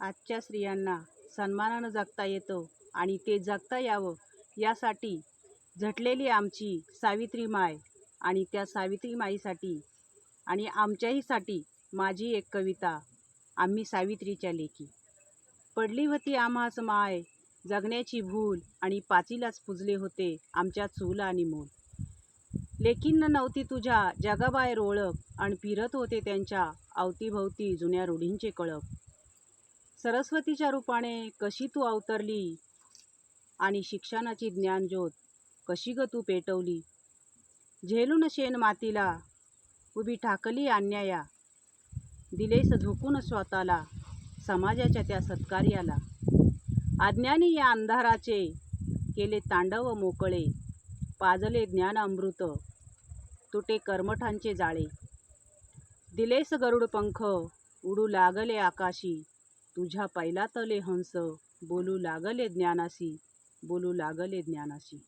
आजच्या स्त्रियांना सन्मानानं जगता येतं आणि ते जगता यावं यासाठी झटलेली आमची सावित्री माय आणि त्या सावित्री माईसाठी आणि आमच्याहीसाठी माझी एक कविता आम्ही सावित्रीच्या लेकी पडली होती आम्हास माय जगण्याची भूल आणि पाचीलाच पुजले होते आमच्या चूल आणि मूल. लेकींना नव्हती तुझ्या जगाबाहेर ओळख आणि फिरत होते त्यांच्या अवतीभवती जुन्या रूढींचे कळप. सरस्वतीच्या रूपाने कशी तू अवतरली आणि शिक्षणाची ज्ञानज्योत कशी ग तू पेटवली? झेलून शेण मातीला उभी ठाकली अन्याया. दिलेस झोकून स्वतःला समाजाच्या त्या सत्कार्याला. अज्ञानी या अंधाराचे केले तांडव मोकळे पाजले ज्ञान अमृत तुटे कर्मठांचे जाळे. दिलेस गरुड पंख उडू लागले आकाशी तुझ्या पैलातले हंस बोलू लागले ज्ञानाशी बोलू लागले ज्ञानाशी.